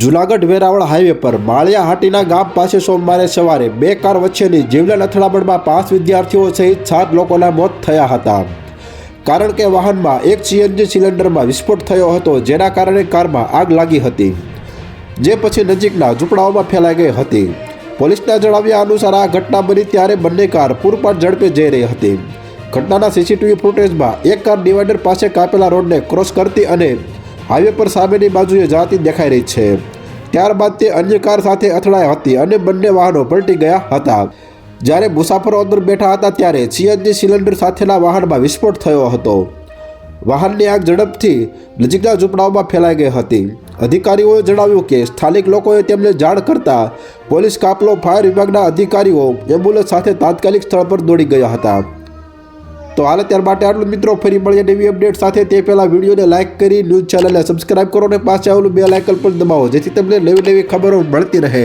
Junagadh Veraval highway પર માળિયા હાટીના ગામ પાસે સોમવારે સવારે બે કાર વચ્ચેની જીવલેણ અથડામણમાં પાંચ વિદ્યાર્થીઓ સહિત સાત લોકોના મોત થયા હતા. કારણ કે વાહનમાં એક સીએનજી સિલિન્ડરમાં વિસ્ફોટ થયો હતો, જેના કારણે કારમાં આગ લાગી હતી, જે પછી નજીકના ઝૂંપડાઓમાં ફેલાઈ ગઈ હતી. પોલીસના જણાવ્યા અનુસાર આ ઘટના બની ત્યારે બંને કાર પૂરપાટ ઝડપે જઈ રહી હતી. ઘટનાના સીસીટીવી ફૂટેજમાં એક કાર ડિવાઈડર પાસે કાપેલા રોડને ક્રોસ કરતી અને હાઈવે પર સામેની બાજુએ જાતી દેખાઈ રહી છે. ત્યારબાદ તે અન્ય કાર સાથે અથડાઈ હતી અને બંને વાહનો પલટી ગયા હતા. જ્યારે મુસાફરો અંદર બેઠા હતા ત્યારે સીએનજી સિલિન્ડર સાથેના વાહનમાં વિસ્ફોટ થયો હતો. વાહનની આગ ઝડપથી નજીકના ઝૂંપડાઓમાં ફેલાઈ ગઈ હતી. અધિકારીઓએ જણાવ્યું કે સ્થાનિક લોકોએ તેમને જાણ કરતા પોલીસ કાફલો ફાયર વિભાગના અધિકારીઓ એમ્બ્યુલન્સ સાથે તાત્કાલિક સ્થળ પર દોડી ગયા હતા. તો હાલ માટે આટલું મિત્રો, ફરી મળીએ નવી અપડેટ સાથે. તે પહેલાં વિડીયોને લાઇક કરી ન્યૂઝ ચેનલને સબસ્ક્રાઇબ કરો અને પાસે આવેલું બે લાઇકન પણ દબાવો, જેથી તમને નવી નવી ખબરો મળતી રહે.